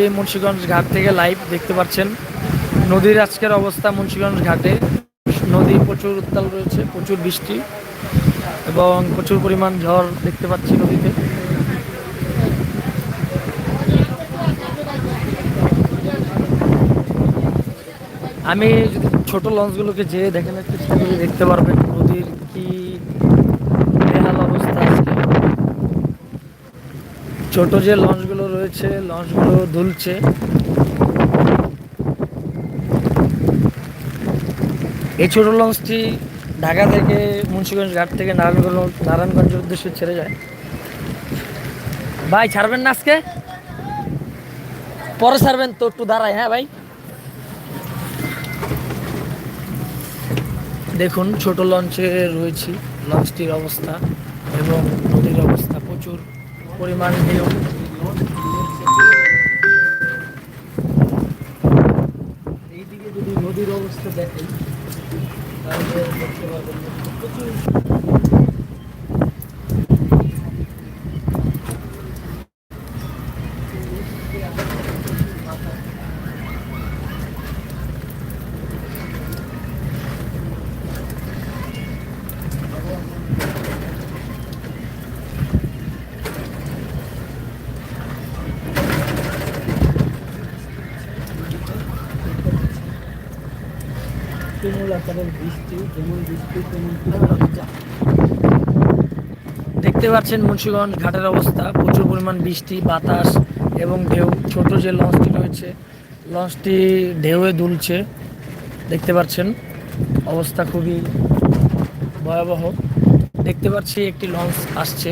এই মুন্সিগঞ্জ ঘাট থেকে লাইভ দেখতে পাচ্ছেন। নদীর আজকের অবস্থা মুন্সিগঞ্জ ঘাটে। নদী প্রচুর উত্তাল রয়েছে, প্রচুর বৃষ্টি এবং প্রচুর পরিমাণ ঝড় দেখতে পাচ্ছি নদীতে। আমি ছোট লঞ্চগুলোকে যেয়ে চেষ্টা করি দেখতে পারবেন নদীর কি বেহাল অবস্থা আজকে ছোট যে লঞ্চগুলো রয়েছে, লঞ্চগুলো দুলছে। এই ছোট লঞ্চটি ঢাকা থেকে মুন্সিগঞ্জ ঘাট থেকে নারায়ণগঞ্জ, নারায়ণগঞ্জের উদ্দেশ্যে ছেড়ে যায়। ভাই, ছাড়বেন না আজকে? পরে ছাড়বেন তো, একটু দাঁড়ায় হ্যাঁ ভাই? দেখুন, ছোট লঞ্চে রয়েছি, লঞ্চটির অবস্থা এবং নদীর অবস্থা প্রচুর। পরিমাণ ঢেউ এইদিকে যদি নদীর অবস্থা দেখেন তাহলে দেখতে পারবেন প্রচুর দেখতে পাচ্ছেন মুন্সীগঞ্জ ঘাটের অবস্থা। প্রচুর পরিমাণ বৃষ্টি, বাতাস এবং ঢেউ। ছোট যে লঞ্চটি রয়েছে, লঞ্চটি ঢেউয়ে দুলছে। দেখতে পাচ্ছেন, অবস্থা খুবই ভয়াবহ। দেখতে পাচ্ছি একটি লঞ্চ আসছে।